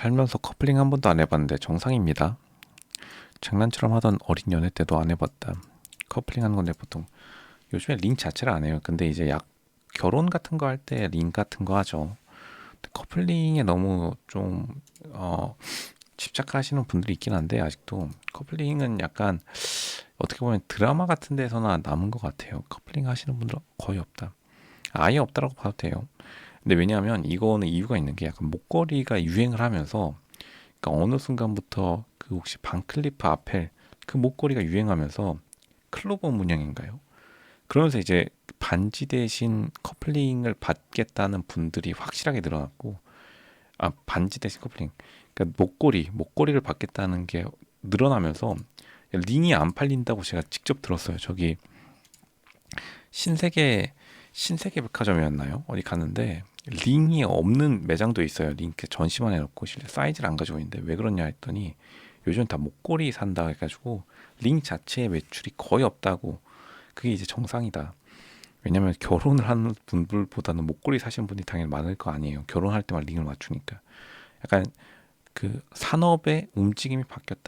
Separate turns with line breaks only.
살면서 커플링 한 번도 안 해봤는데 정상입니다. 장난처럼 하던 어린 연애 때도 안 해봤다. 커플링 하는 건데 보통 요즘에 링 자체를 안 해요. 근데 이제 약 결혼 같은 거 할 때 링 같은 거 하죠. 커플링에 너무 좀 어, 집착하시는 분들이 있긴 한데 아직도 커플링은 약간 어떻게 보면 드라마 같은 데서나 남은 것 같아요. 커플링 하시는 분들 거의 없다. 아예 없다라고 봐도 돼요. 근데 왜냐하면 이거는 이유가 있는 게 약간 목걸이가 유행을 하면서 그러니까 어느 순간부터 그 혹시 반클리프 아펠 그 목걸이가 유행하면서 클로버 문양인가요? 그러면서 이제 반지 대신 커플링을 받겠다는 분들이 확실하게 늘어났고 아 반지 대신 커플링 그러니까 목걸이 목걸이를 받겠다는 게 늘어나면서 링이 안 팔린다고 제가 직접 들었어요. 저기 신세계 신세계 백화점이었나요? 어디 갔는데 링이 없는 매장도 있어요. 링 이렇게 전시만 해놓고 실제 사이즈를 안 가지고 있는데 왜 그러냐 했더니 요즘 다 목걸이 산다 해가지고 링 자체의 매출이 거의 없다고 그게 이제 정상이다. 왜냐면 결혼을 하는 분들보다는 목걸이 사시는 분이 당연히 많을 거 아니에요. 결혼할 때만 링을 맞추니까. 약간 그 산업의 움직임이 바뀌었다.